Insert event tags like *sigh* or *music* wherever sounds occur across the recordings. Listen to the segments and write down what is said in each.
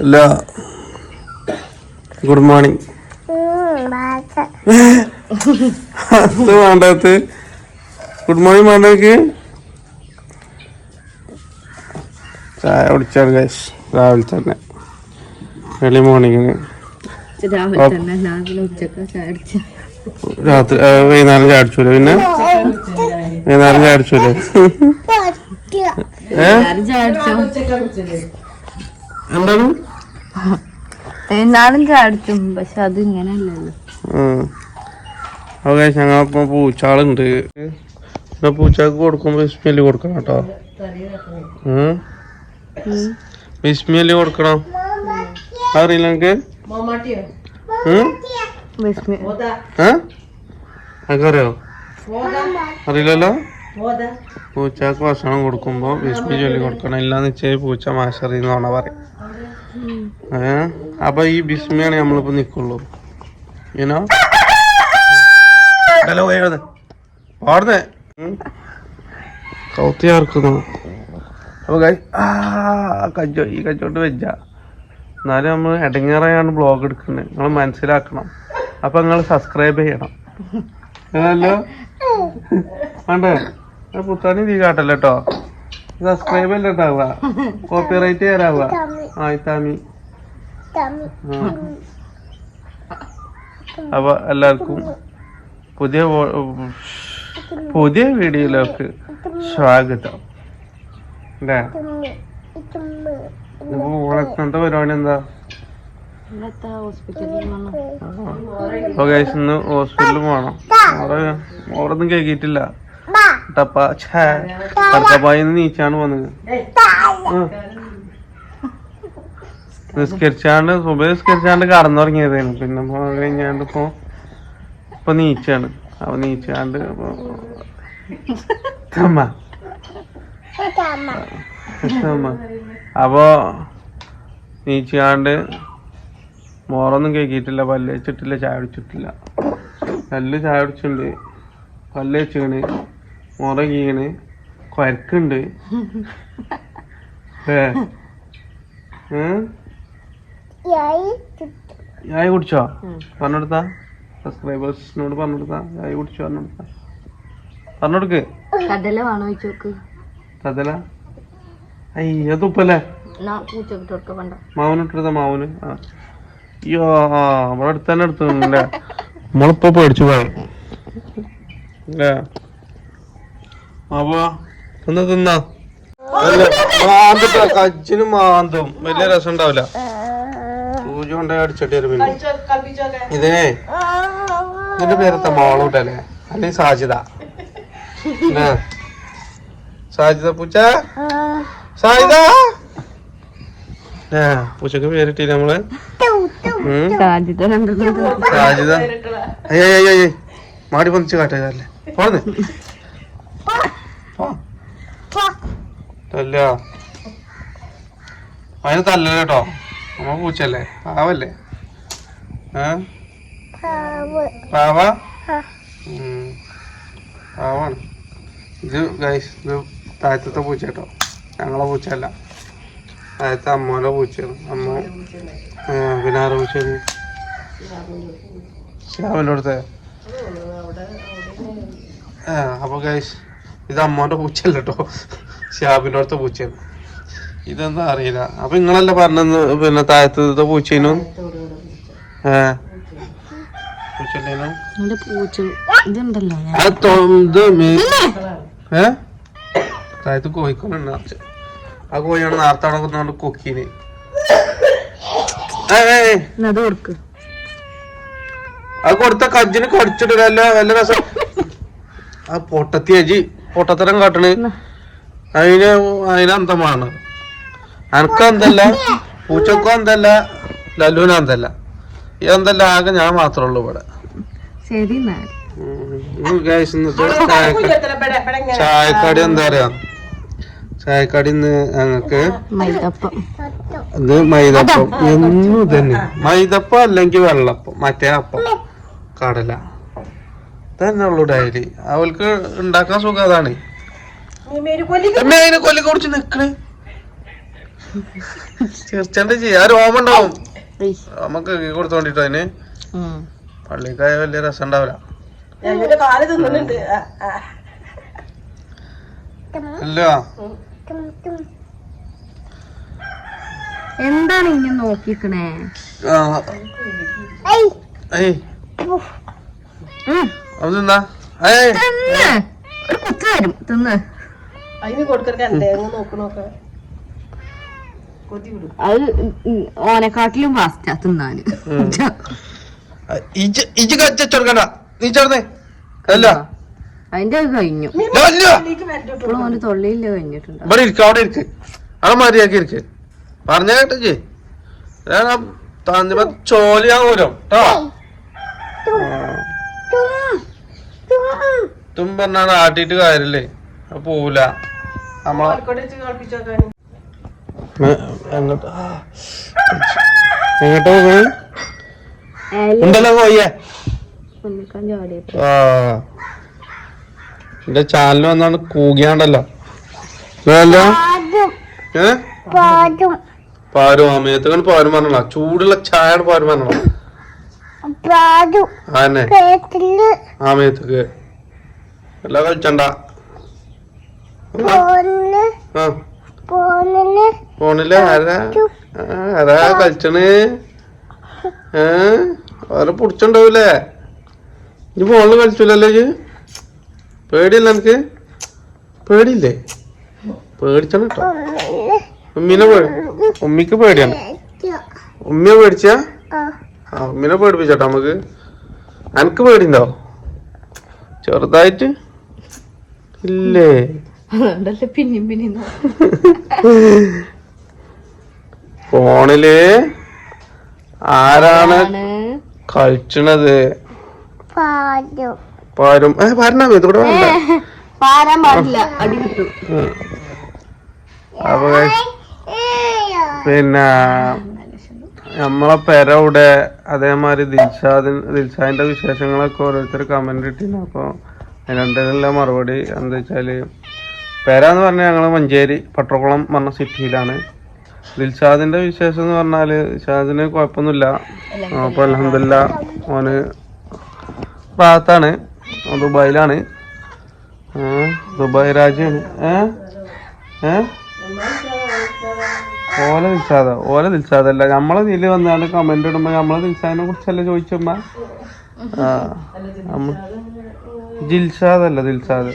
അല്ല. Good morning അത് വേണ്ടത്? ഗുഡ് മോർണിംഗ് വേണ്ടക്ക് ചായ കുടിച്ചാണ് ഗൈസ് രാവിലെ തന്നെ. ഏർലി മോർണിംഗിന് രാത്രി വൈകുന്നേരം ചായ അടിച്ചൂലെ പിന്നെ? വൈകുന്നേരം ചായ അടിച്ചൂലെ ഏ എല്ലാരും ചായ അടിച്ചു എന്താണ്? എന്നാലും ചായ പക്ഷെ അത് ഇങ്ങനെയല്ലല്ലോ. ഓക്കെ ഗൈസ് ഞങ്ങളിപ്പോൾ പൂച്ചാളുണ്ട് പിന്നെ പൂച്ചക്ക് കൊടുക്കുമ്പോൾ വിസ്മൽ കൊടുക്കണം കേട്ടോ? വിസ്മൽ കൊടുക്കണം? അറിയില്ല എനിക്ക് എനിക്കറിയോ അറിയില്ലല്ലോ? പൂച്ചക്ക് ഭക്ഷണം കൊടുക്കുമ്പോൾ വിസ്മി ചൊല്ലി കൊടുക്കണം. ഇല്ലാന്ന് വെച്ചാൽ പൂച്ച മാഷറി എന്നാണ് പറയും. ഏ? അപ്പൊ ഈ ബിസ്മിയാണ് നമ്മളിപ്പോ നിക്കുള്ളൂ. ഇനോ ഹലോ ഏഴുത് പാടുന്നേ. കൗത്തി ആർക്കുന്നു അപ്പൊ കഞ്ചോ ഈ കഞ്ചോട്ട് വെച്ച എന്നാലും നമ്മൾ ഇടങ്ങേറായാണ് ബ്ലോഗ് എടുക്കുന്നത്. നിങ്ങൾ മനസ്സിലാക്കണം. അപ്പൊ നിങ്ങൾ സബ്സ്ക്രൈബ് ചെയ്യണം. അതല്ലോ വേണ്ടേ? ആ പുത്താനി നീ കാട്ടല്ലോ കേട്ടോ സബ്സ്ക്രൈബ് അല്ല ഉണ്ടാവുക കോപ്പിറൈറ്റ് തരാവുക ആ ഇത്താമി. അപ്പൊ എല്ലാവർക്കും പുതിയ പുതിയ വീഡിയോയിലേക്ക് സ്വാഗതം. അല്ലേ ഓണത്തെ പരിപാടി എന്താ? ഹോസ്പിറ്റലിൽ പോകണം ഓറൊന്നും കേക്കിയിട്ടില്ല. ടപ്പ ഛേ. ടപ്പപ്പായിന്ന് നീച്ചാണ് വന്നത്. നിസ്കരിച്ചാണ്ട് സുബ നിസ്കരിച്ചാണ്ട് കടന്നുറങ്ങിയതായിരുന്നു പിന്നെ കഴിഞ്ഞാണ്ട് ഇപ്പൊ ഇപ്പൊ നീച്ചാണ്. അപ്പൊ നീച്ചാണ്ട് അപ്പോ നീച്ചാണ്ട് മോറൊന്നും കേക്കിയിട്ടില്ല പല്ല് വെച്ചിട്ടില്ല ചായ കുടിച്ചിട്ടില്ല. പല്ല് ചായ കുടിച്ചിട്ടുണ്ട്. പല്ല് വെച്ചാണ് മുറ കീണ് കൊരക്കുണ്ട്? *laughs* ചായ കുടിച്ചോ? പറഞ്ഞെടുത്താ സബ്സ്ക്രൈബേഴ്സിനോട് പറഞ്ഞെടുത്താ ചായ കുടിച്ചോ പറഞ്ഞെടുത്താ പറഞ്ഞെടുക്ക് കടല വേണോ കടല? അയ്യോ തുപ്പല്ലേ? മാവനിട്ടെടുത്ത മാവന് അയ്യോ അവിടെ അടുത്ത് തന്നെ എടുത്തു നമ്മളിപ്പോ *laughs* പേടിച്ചു പോയി. *laughs* അല്ലേ അപ്പൊ തിന്ന. കച്ചിനും മാന്തും വലിയ രസം ഉണ്ടാവില്ല പൂജ കൊണ്ടേ അടിച്ചിട്ട് വരും പിന്നെ ഇതിനെ ഇതിന്റെ പേരത്തെ മോളൂട്ടല്ലേ അല്ലെങ്കിൽ സാജിത അല്ലേ? സാജിത പൂച്ച? സാജിത പൂച്ചക്ക് പേരിട്ടില്ല നമ്മൾ. സാജിത അയ്യ അയ്യ അയ്യ മാടി പൊന്നിച്ച് കാട്ടേ പോന്ന്. അല്ല. അതിന് തല്ലല്ലോ കേട്ടോ. നമ്മ പൂച്ചല്ലേ ആവല്ലേ പാവ. പാവാണ്. ഇത് ഗൈസ് ഇത് താഴത്തെ പൂച്ച കേട്ടോ. ഞങ്ങളെ പൂച്ചയല്ല. താഴത്തെ അമ്മോടെ പൂച്ചയാണ്. അമ്മ പിന്നെ ആറ് പൂച്ചയാണ്? ശ്യാമിന്റെ അടുത്ത്. ആ അപ്പൊ ഗൈസ് ഇത് അമ്മോന്റെ പൂച്ചല്ല കേട്ടോ ഷാബിനോടത്തെ അടുത്ത പൂച്ചയാണ് ഇതെന്താ അറിയില്ല. അപ്പൊ നിങ്ങളല്ലേ പറഞ്ഞത് പിന്നെ താഴത്തെ പൂച്ചേനും? പൂച്ച താഴത്ത് കോഴിക്കോളുണ്ട് ആ കോഴിയാണ് നേരത്തെ കൊന്നുകൊണ്ട് കൊക്കീന്. അത് കൊടുത്ത കജ്ജിന് കടിച്ചിട്ട് വല്ല വല്ല രസം ആ പൊട്ടത്തി അജി. പൊട്ടത്തരം കാട്ടണ്. അതിന് അതിനന്തമാണ് അന്തമാണ്. അനക്ക് എന്തല്ല പൂച്ചക്കും എന്തല്ല ലല്ലുന എന്തല്ല എന്തല്ല ആകെ ഞാൻ മാത്രമേ ഉള്ളൂ ഇവിടെ. ശരി ചായക്കടി എന്താ പറയാ ചായക്കടി ഇന്ന് ഞങ്ങക്ക് മൈദപ്പം. ഇത് മൈദപ്പം. എന്നും തന്നെ മൈദപ്പം അല്ലെങ്കിൽ വെള്ളപ്പം. മറ്റേ അപ്പം. കടല. തന്നെ ഉള്ളു ഡയറി അവൾക്ക് ഉണ്ടാക്കാൻ സുഖം അതാണ്. എമ്മേ, അതിനെ കൊല്ലി കുറിച്ച് നിക്കണ് ചിരിച്ചണ്ട് ചെയ്യാ രോമം ഉണ്ടാവും. നമുക്ക് കൊടുത്തോണ്ടിട്ടോ അതിന്. പള്ളിക്കായ വലിയ രസം ഉണ്ടാവില്ല. എന്താണ് ഇങ്ങനെ നോക്കിക്കണേ. ഏയ് അത് തിന്നാ. ഒരു കുത്ത് തരും തിന്ന് അതിന് കൊടുക്കണ്ട നോക്കണോക്കെ. അത് ഓനെക്കാട്ടിലും ഫാസ്റ്റാ തിന്നാന്. ഇജ് നീ ചേർന്നേ. അല്ല. അതിന്റെ അത് കഴിഞ്ഞു. ഇപ്പോഴും ഓന് തൊള്ളിയില്ല കഴിഞ്ഞിട്ടുണ്ട്. ഇവിടെ ഇരിക്ക അവിടെ ഇരിക്ക്. അവിടെ മര്യാദയ്ക്ക് ഇരിക്ക്. പറഞ്ഞ കേട്ടേ ചോലിയാവൂലോ ചോലിയാകൂലോ കേട്ടോ തും പറഞ്ഞാണ് ആട്ടിട്ട് കാര്യല്ലേ? പോവില്ല പോവൂല. നമ്മളെ. എങ്ങോട്ട്? ഉണ്ടല്ലോ കോയ്യേ ആ. എന്റെ ചാനൽ വന്നാണ് കൂകിയാണ്ടല്ലോ. പാരു. ഏ കണ്ട് പാരും പറഞ്ഞോ ചൂടുള്ള ചായ പാരും പറഞ്ഞോ ആമയത്തേക്ക് എല്ലാം കളിച്ചണ്ട ഫോണിൽ ആരാ? കളിച്ചണ്? ഏ? അവരെ പുടിച്ചുണ്ടാവൂലേ? ഇനി ഫോണിൽ കളിച്ചൂലല്ലോ ഇജ്ജ് പേടിയില്ല എനിക്ക് പേടിയില്ലേ? പേടിച്ചാണ് കേട്ടോ. ഉമ്മീനെ. പേടി ഉമ്മിക്ക് പേടിയാണ്. ഉമ്മിയെ പേടിച്ച? ആ. ഉമ്മിനെ പേടിപ്പിച്ചോട്ടോ നമുക്ക്? എനിക്ക് പേടിണ്ടോ ചെറുതായിട്ട്? ഇല്ലേ? അതുകൊണ്ടല്ലേ പിന്നെയും പിന്നെയും ഫോണിൽ ആരാണ് കളിച്ചണത്? പാരും ഏ വേണ്ട. പാരാൻ പാടില്ല. അടി കിട്ടും. അപ്പൊ പിന്നെ നമ്മളെ പെര ഇവിടെ അതേമാതിരി ദിൽഷാദിൻ ദിൽഷാദിന്റെ വിശേഷങ്ങളൊക്കെ ഓരോരുത്തർ കമന്റ് ഇട്ടിരുന്നു. അപ്പൊ അതിനെന്തെങ്കിലുള്ള മറുപടി? എന്താ വെച്ചാൽ പേരാന്ന് എന്ന് പറഞ്ഞാൽ ഞങ്ങൾ മഞ്ചേരി പട്ടക്കുളം പറഞ്ഞ സിറ്റിയിലാണ്. ദിൽഷാദിന്റെ വിശേഷം എന്ന് പറഞ്ഞാൽ ദിൽഷാദിന് കുഴപ്പമൊന്നുമില്ല. അപ്പൊ അലഹമില്ല ഓന് ഭാഗത്താണ്. ദുബായിലാണ്. ദുബായ് രാജ്യാണ്. ഏ ഏ? ഓല ദിൽഷാദ ഓല ദിൽഷാദല്ല. നമ്മളെ നീൽ വന്നാണ്ട് കമന്റ് ഇടുമ്പോ നമ്മളെ ദിൽഷാദിനെ കുറിച്ചല്ലേ ചോദിച്ചമ്മ ആ ജിൽഷാദ് അല്ല ദിൽഷാദ്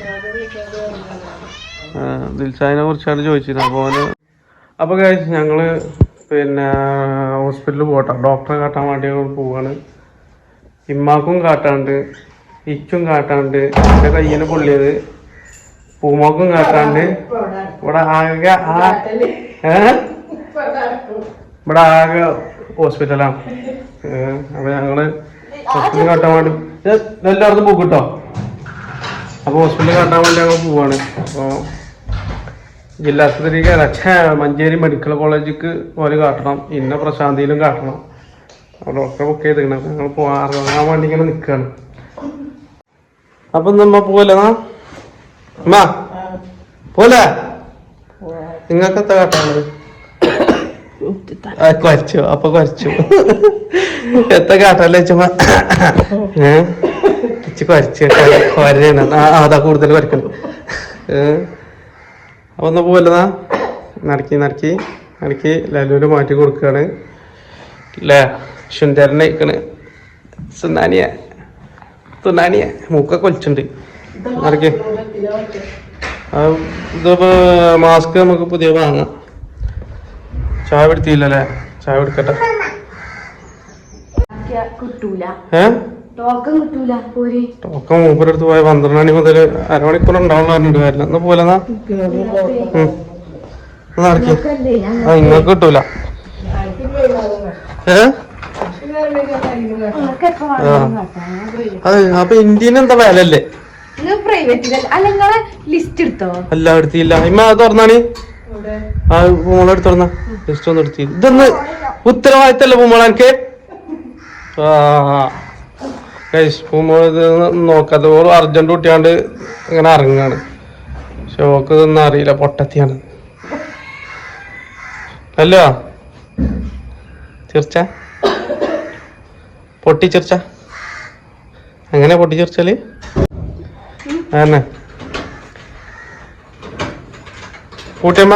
ദിൽസാദിനെ കുറിച്ചാണ് ചോദിച്ചിരുന്നത്. അപ്പോൾ അവന് അപ്പൊ കഴിച്ച് ഞങ്ങൾ പിന്നെ ഹോസ്പിറ്റലിൽ പോട്ടെ. ഡോക്ടറെ കാട്ടാൻ വേണ്ടി പോവാണ്. ഇമ്മാക്കും കാട്ടാണ്ട് ഇച്ചും കാട്ടാണ്ട് എന്റെ കയ്യിന് പൊള്ളിയത് പൂമാക്കും കാട്ടാണ്ട് ഇവിടെ ആകെ ഇവിടെ ആകെ ഹോസ്പിറ്റലാണ് അപ്പൊ ഞങ്ങൾ ഹോസ്പിറ്റലിൽ കാട്ടാൻ വേണ്ടി എല്ലായിടത്തും പോകും കേട്ടോ അപ്പൊ ഹോസ്പിറ്റലിൽ കാട്ടാൻ വേണ്ടി ഞങ്ങൾ പോവാണ്. അപ്പോൾ ജില്ലാ ആശുപത്രിക്ക് ഛേ, മഞ്ചേരി മെഡിക്കൽ കോളേജിക്ക് പോലെ കാട്ടണം. ഇന്ന പ്രശാന്തിയിലും കാട്ടണം. ഡോക്ടറെ ബുക്ക് ചെയ്തിരിക്കണം. ഞങ്ങൾ ഇറങ്ങാൻ വേണ്ടി ഇങ്ങനെ നിൽക്കുകയാണ് അപ്പൊ നമ്മ പോലെ അമ്മ പോലെ നിങ്ങൾക്ക് എത്ര കാട്ടാണത് കുറച്ചു അപ്പൊ കുറച്ചു എത്ര കാട്ടല്ലേ ചുമ ഏ? കൊരയാണ് ആ ആ, അതാ കൂടുതൽ വരക്കണം അപ്പൊ ഒന്ന് പോലതാ നടക്കി നടക്കി നടക്കി. ലലുവിന് മാറ്റി കൊടുക്കുകയാണ് അല്ലേ ശുന്തരനെ ഇക്കണ് സുനാനിയ തുനാനിയ മൂക്ക കൊലിച്ചുണ്ട് നടക്കി. ഇതിപ്പോ മാസ്ക് നമുക്ക് പുതിയ വാങ്ങാം. ചായ പിടുത്തിയില്ലല്ലേ? ചായ പിടിക്കട്ടെ. ഏ? ടോക്കൺ കിട്ടൂല പോരി. ടോക്കൺ മൂപ്പരടുത്ത് പോയ പന്ത്രണ്ട് മണി മുതൽ അരമണിക്കൂർ ഉണ്ടാവുന്ന പറഞ്ഞിട്ട് കാര്യമില്ല. എന്നാ പോലെ ആ ഇങ്ങൾക്ക് കിട്ടൂല. ഏ? അപ്പൊ ഇന്ത്യന് എന്താ വില അല്ലേ ലിസ്റ്റ് എടുത്തോ? അല്ല എടുത്തില്ല. ഇമ്മ അത് തുറന്നാണ്? ആ പൂമോളെടുത്ത് തുറന്ന. ജസ്റ്റ് ഒന്ന് എടുത്തി ഇതൊന്ന് ഉത്തരവാദിത്തല്ലേ പൂമോളെ എനിക്ക്? ആ. ഇത് നോക്കാത്ത ഓൾ അർജന്റ് കുട്ടിയാണ്ട് ഇങ്ങനെ ഇറങ്ങാണ് പക്ഷെ ഓക്ക് ഇതൊന്നും അറിയില്ല പൊട്ടത്തിയാണ്. അല്ലോ ചിർച്ച? പൊട്ടി ചിർച്ച എങ്ങനെ പൊട്ടി ചിർച്ചാൽ അതന്നെ. പൂട്ടിയമ്മ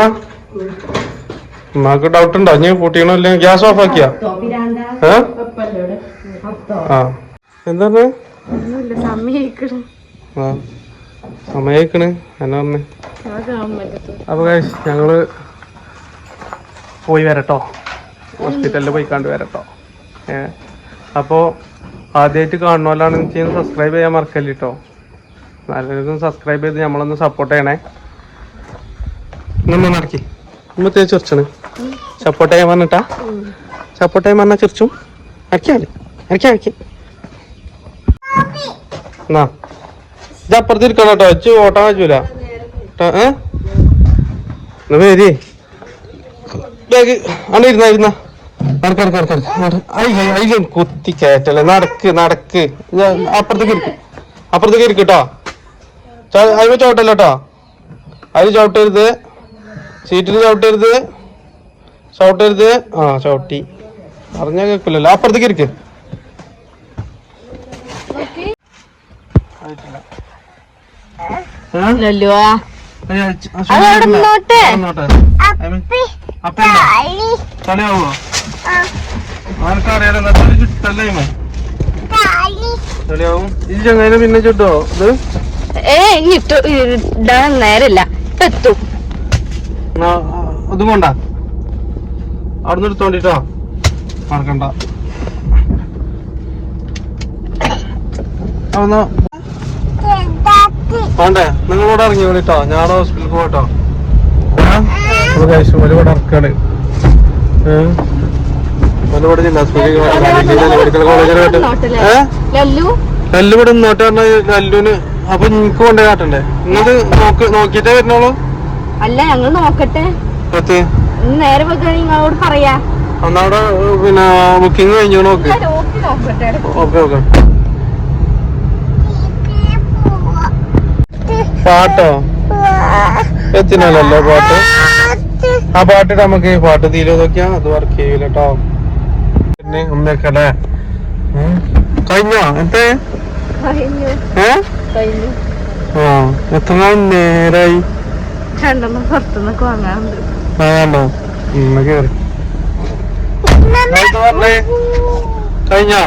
അമ്മയ്ക്ക് ഡൗട്ട് ഉണ്ടോ? ഇനി പൂട്ടിയണോ ഇല്ല? ഗ്യാസ് ഓഫ് ആക്കിയാ? ഏ? ആ. സമയിക്കണ് എന്നാ പറഞ്ഞേ അപ്പൊ ഞങ്ങൾ പോയി വരട്ടോ. ഹോസ്പിറ്റലിൽ പോയി കണ്ടു വരട്ടോ. ഏ അപ്പോ ആദ്യമായിട്ട് കാണുന്നവരാണെന്ന് വെച്ചാൽ സബ്സ്ക്രൈബ് ചെയ്യാൻ മറക്കല്ല കേട്ടോ നല്ലൊരു സബ്സ്ക്രൈബ് ചെയ്ത് നമ്മളൊന്ന് സപ്പോർട്ട് ചെയ്യണേ. ഇന്നൊന്ന് നടക്കി. ഇന്നത്തെ ചെറിച്ചാണ്. സപ്പോർട്ട് ചെയ്യാൻ പറഞ്ഞിട്ടാ? സപ്പോർട്ട് ചെയ്യാൻ പറഞ്ഞാൽ ചൊറിച്ചും. അരക്കാണ് അരക്കാം അരക്കാം എന്നാ? കേട്ടോ. വെച്ച് ഓട്ടാൻ പറ്റൂല ഏ? ഇരുന്ന നടക്ക നടക്ക കുത്തി കയറ്റല്ലേ? നടക്ക് നടക്ക്. അപ്പുറത്തേക്ക് ഇരിക്കും. അപ്പുറത്തേക്ക് ഇരിക്കും കേട്ടോ അതിന് ചവിട്ടല്ലോ കേട്ടോ അതിൽ ചവിട്ടരുത്. സീറ്റിൽ ചവിട്ടരുത്. ചവിട്ടരുത്. ആ ചവിട്ടി. അറിഞ്ഞാൽ കേൾക്കില്ലല്ലോ. അപ്പുറത്തേക്ക് ഇരിക്ക്. ആർക്കറിയാലോ, ചുട്ടല്ലേ. ഈ ചങ്ങായിനെ പിന്നെ ചുട്ടോ? ഇത്? ഏ ഇനി ഇട്ട് ഇടാൻ നേരല്ല ഇപ്പൊ എത്തും. കൊണ്ടാ അവിടുന്ന് എടുത്തോണ്ടിട്ടോ? മറക്കണ്ട. വേണ്ടേ? നിങ്ങളോട് ഇറങ്ങി വിളിട്ടോ. ഞാൻ ഹോസ്പിറ്റലിൽ പോട്ടോ ഒരുപാട് ഇറക്കാണ് ഇവിടെ ജില്ലാ മെഡിക്കൽ കോളേജിൽ ഏ? ലല്ലു? കല്ല് ഇവിടെ നിന്നോട്ട് പറഞ്ഞ കല്ലുന് അപ്പൊ നിങ്ങക്ക് കൊണ്ടേ കാട്ടണ്ടേ? നിങ്ങൾ നോക്ക് നോക്കിട്ടേ വരുന്നോളൂ? അല്ല ഞങ്ങൾ നോക്കട്ടെ. നേരെ നിങ്ങളോട് പറയാ. അന്നവിടെ പിന്നെ ബുക്കിംഗ് കഴിഞ്ഞു നോക്ക്. Okay okay. പാട്ടോ? എത്തിനല്ലോ പാട്ട്? ആ പാട്ടിട്ട് നമുക്ക് പാട്ട് തീരെ നോക്കിയാ അത് വർക്ക് ചെയ്യൂല കേട്ടോ പിന്നെ ഉമ്മയൊക്കെ അല്ലേ. കഴിഞ്ഞോ? എന്തേ കഴിഞ്ഞു. ഏ? കഴിഞ്ഞു. ആ എത്ര നേരായി? രണ്ടെണ്ണം പുറത്തുനിന്നൊക്കെ വാങ്ങാറുണ്ട് ആണോ ഇന്ന് കേറി. എന്താ പറഞ്ഞേ? കഴിഞ്ഞോ?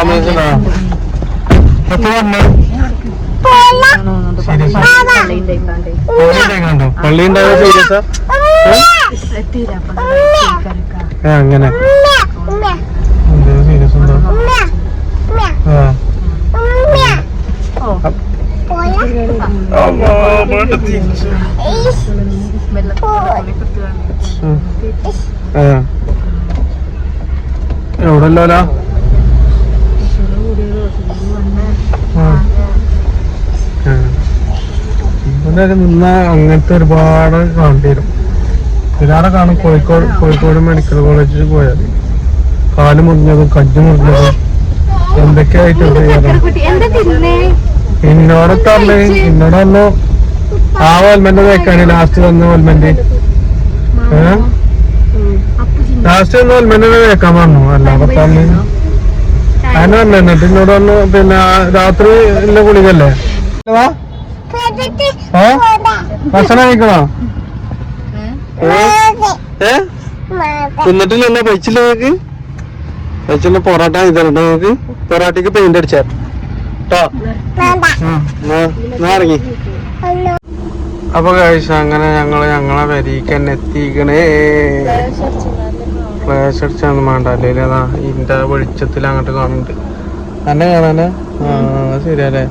അമേസിനാ? എത്ര പറഞ്ഞേ? പള്ളി ഉണ്ടായ സീരിയസാ ഏ അങ്ങനെ. സീരിയസ് ഉണ്ടോ? ആ. വീട്ടിൽ തിരിച്ചു. എവിടെല്ലോലാ ഇവിടെ നിന്ന അങ്ങനത്തെ ഒരുപാട് കാണേണ്ടി വരും. ഇതിലാടെ കാണും കോഴിക്കോട് കോഴിക്കോട് മെഡിക്കൽ കോളേജിൽ പോയാൽ കാൽ മുറിഞ്ഞതും കജ്ജ് മുറിഞ്ഞതും എന്തൊക്കെ ആയിട്ടുണ്ട് ചക്കരക്കുട്ടി എന്താ തിന്നേ എന്നോടൊക്കെ പറഞ്ഞേ എന്നോട് പറഞ്ഞു ആ ഓൽമെന്റ് തേക്കാണ് ലാസ്റ്റ് വന്ന ഓൽമെന്റ് ലാസ്റ്റ് വന്ന ഓൽമെന്റ് തേക്കാൻ പറഞ്ഞു അല്ല പറഞ്ഞു അതിന് പറഞ്ഞു എന്നിട്ട് എന്നോട് പറഞ്ഞു പിന്നെ രാത്രി ഇല്ല ഗുളികല്ലേ ഏ ഭക്ഷണം കഴിക്കണോ ഏ എന്നാ നിങ്ങൾക്ക് കഴിച്ചില്ല പൊറോട്ട ഇതല്ലോ നിങ്ങൾക്ക് പൊറോട്ടയ്ക്ക് പെയിന്റ് അടിച്ചാ കേട്ടോ ഇറങ്ങി അപ്പൊ കഴിച്ച അങ്ങനെ ഞങ്ങൾ ഞങ്ങളെ വരിക്ക് തന്നെ എത്തിക്കണേ ഫ്ലാഷ് അടിച്ചാന്ന് വേണ്ട അല്ലെങ്കിൽ അതാ ഇതിന്റെ വെളിച്ചത്തിൽ അങ്ങോട്ട് കാണുന്നുണ്ട്. എന്നെ കാണാനെ? ആ ശരിയല്ലേ?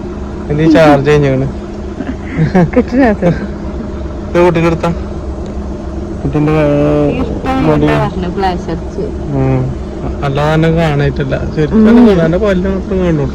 എന്ത് ചാർജ് കഴിഞ്ഞാണ് കുട്ടിന്റെ. അല്ലാതെ തന്നെ കാണായിട്ടില്ല ശരിക്കും കാണാൻ പല്ല് മാത്രം കാണുള്ളൂ.